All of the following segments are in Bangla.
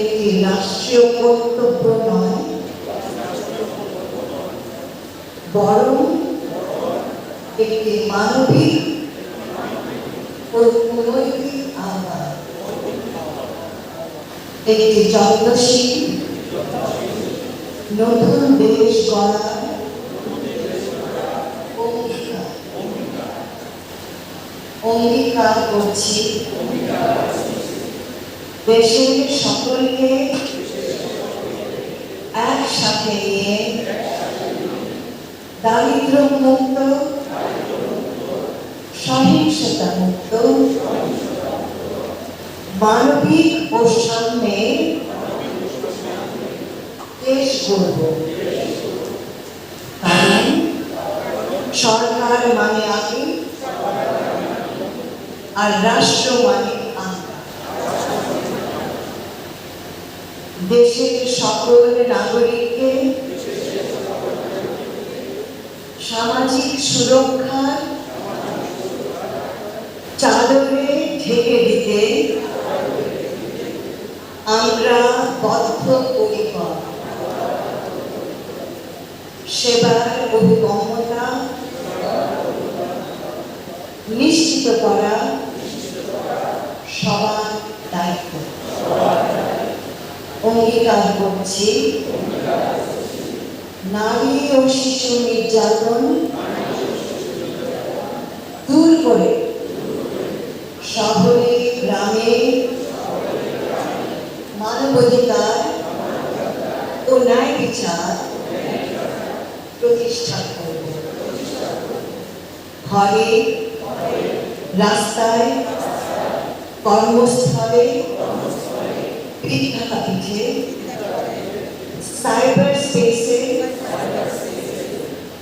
একটি রাষ্ট্রীয় কর্তব্য নয়, বরং একটি মানবিক নৈতিক আহ্বান। একটি যত্নশীল, নতুন দেশ অঙ্গীকার। অঙ্গীকার করছি। দেশের সকলকে একসাথে নিয়ে দারিদ্র মুক্ত সহিংসতা মুক্ত মানবিক ও সাম্যে দেশ গড়ব কারণ সরকার মানে আমি আর রাষ্ট্র মানে আমরা দেশের সকল নাগরিককে সামাজিক সুরক্ষার চাদরে ঢেকে দিতে আমরা বদ্ধ পরিকর সেবার অভিগম্যতা নিশ্চিত করা সবার দায়িত্ব। অঙ্গীকার করছি? নারী ও শিশু নির্যাতন দূর করে। শহরে, গ্রামে মানবাধিকার ও ন্যায় বিচার প্রতিষ্ঠা করব। ঘরে, রাস্তায়, কর্মস্থলে পৃথিবীতে সাইবার স্পেসে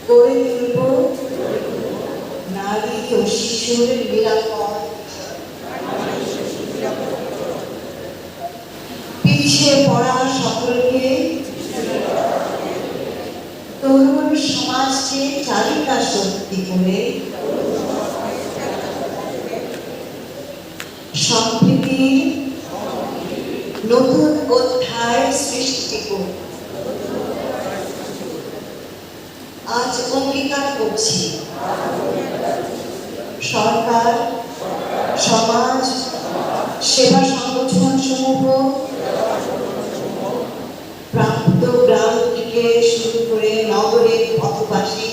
তুলব নারী ও শিশুর নিরাপদ। পিছিয়ে পড়া সকলকে তরুণ সমাজকে চালিকা শক্তি করে নতুন অধ্যায় সৃষ্টি আজ অঙ্গীকার করছি। সরকার, সমাজ, সেবা সংগঠন সমূহ প্রাপ্ত গ্রাম থেকে শুরু করে নগরের পথবাসী,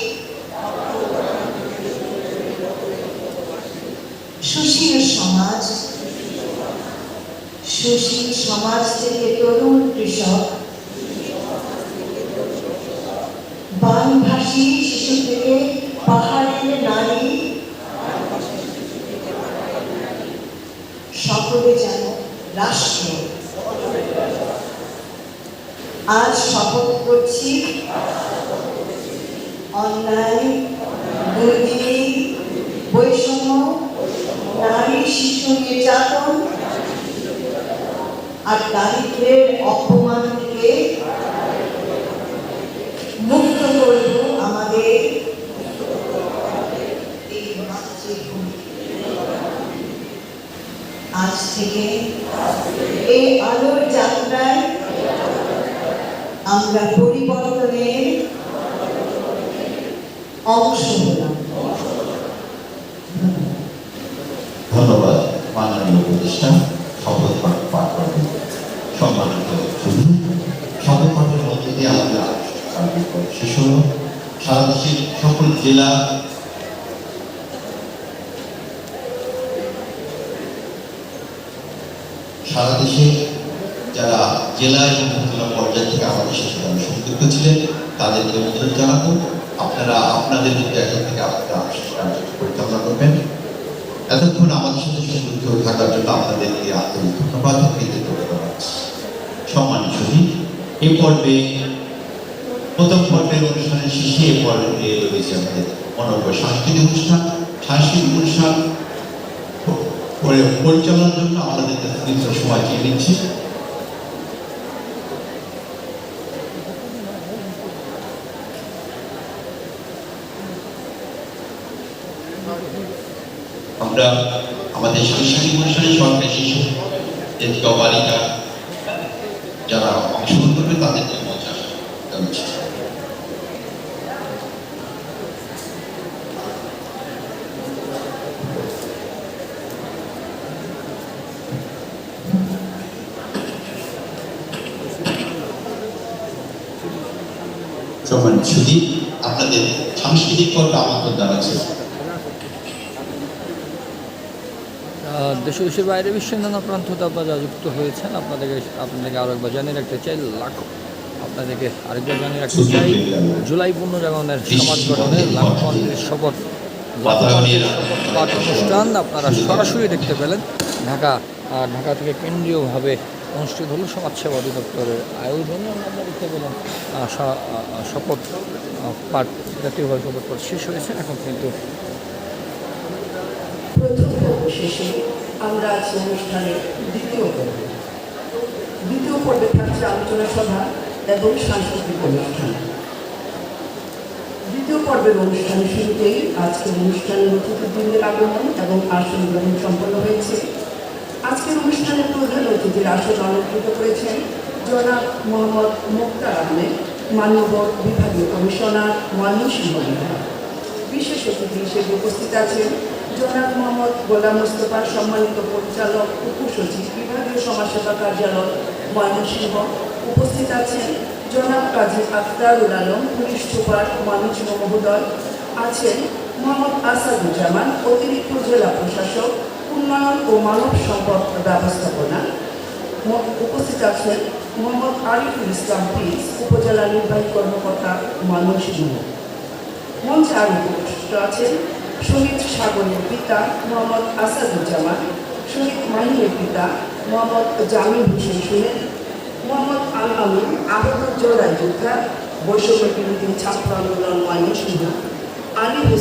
সুশীল সমাজ সুশীল সমাজ থেকে তরুণ কৃষক, বানভাসী শিশু থেকে পাহাড়ের নারী, সকলে যেন রাষ্ট্র। আজ শপথ করছি অন্যায়, দুর্নীতি, বৈষম্য নারী শিশু নির্যাতন আর দারিদ্রের অপমান থেকে মুক্ত করব আমাদের আজ থেকে এই আলোর যাত্রায় আমরা পরিবর্তনের অংশ হলাম ধন্যবাদ মাননীয় উপদেষ্টা শপথ পাঠ পাঠ করবেন সম্মানিত শুধু শপথ মধ্যে দিয়ে আমরা শেষ হল সারা দেশের সকল জেলা সারা দেশে যারা জেলা এবং উপজেলা পর্যায় থেকে আমাদের সাথে সংযুক্ত ছিলেন, তাদেরকে অনুরোধ জানাব আপনারা আপনাদের এখন থেকে আপনারা কার্যক্রম পরিচালনা করবেন এতক্ষণ আমাদের সাথে সংযুক্ত থাকার জন্য আপনাদেরকে আন্তরিক ধন্যবাদ। সম্মানিত এই পর্বে প্রথম পর্বের অনুষ্ঠানের শেষে এ পর্বে রয়েছে আমাদের অনর্ব সাংস্কৃতিক অনুষ্ঠান সাংস্কৃতিক অনুষ্ঠান পরিচালনার জন্য আমাদের কাছে সময় চেয়ে নিচ্ছি। আমরা আমাদের সাংস্কৃতিক অনুষ্ঠানে সরকারি শিশু জাতীয় বালিকা যারা অংশগ্রহণ করবে আসতে জানাচ্ছি সম্মানিত সুদী আপনাদের সাংস্কৃতিক পর্বে আমন্ত্রণ জানাচ্ছি। আহ, দেশে দেশের বাইরে বিশ্বের নানা প্রান্ত আপনারা যুক্ত হয়েছেন আপনাদেরকে আপনাদেরকে আরও একবার জানিয়ে রাখতে চাই লাখো আপনাদেরকে আরেকবার জানিয়ে রাখতে চাই জুলাই পুনর্জাগরণের সমাজ গঠনের লাখপন্থের শপথ পাঠ অনুষ্ঠান আপনারা সরাসরি দেখতে পেলেন। ঢাকা আর ঢাকা থেকে কেন্দ্রীয়ভাবে অনুষ্ঠিত হলো সমাজসেবা অধিদপ্তরের আয়োজনে। আমরা দেখতে পেলাম শপথ পাঠ জাতীয়ভাবে শপথ পাঠ শেষ হয়েছে। এখন কিন্তু শেষে আমরা আছি অনুষ্ঠানের দ্বিতীয় পর্বে। দ্বিতীয় পর্বে থাকছে আলোচনা সভা এবং সাংস্কৃতিক অনুষ্ঠান। দ্বিতীয় পর্বের অনুষ্ঠানের শুরুতেই আজকের অনুষ্ঠানের অতিথিবৃন্দের আগমন এবং আসন গ্রহণ সম্পন্ন হয়েছে। আজকের অনুষ্ঠানের প্রধান অতিথির আসন অলঙ্কৃত করেছেন জনাব মোহাম্মদ মুক্তার আহমেদ, মান্যবর বিভাগীয় কমিশনার ময়মনসিংহ বিভাগ বিশেষ অতিথি হিসেবে উপস্থিত আছেন জনাব মোহাম্মদ গোলাম মোস্তফা সম্মানিত পরিচালক, উপসচিব, বিভাগীয় সমাজসেবা কার্যালয়, ময়মনসিংহ। উপস্থিত আছেন জনাব কাজী আখতারুল আলম, পুলিশ সুপার ময়মনসিংহ মহোদয়। আছেন মোহাম্মদ আসাদুজ্জামান, অতিরিক্ত জেলা প্রশাসক, উন্নয়ন ও মানব সম্পদ ব্যবস্থাপনা। উপস্থিত আছেন মোহাম্মদ আরিফুল ইসলাম পিস উপজেলা নির্বাহী কর্মকর্তা ময়মনসিংহ মঞ্চে আরও উপস্থিত আছেন শহীদ সাগরের পিতা মোহাম্মদ আসাদুজ্জামান, শহীদ মাহিনের পিতা মোহাম্মদ জামিন হোসেন সুহেদ মোহাম্মদ আল আমিন আহত জোড়াই যোদ্ধা, বৈষম্য বিরোধী ছাত্র আন্দোলন ময়মনসিংহ আলী হোসেন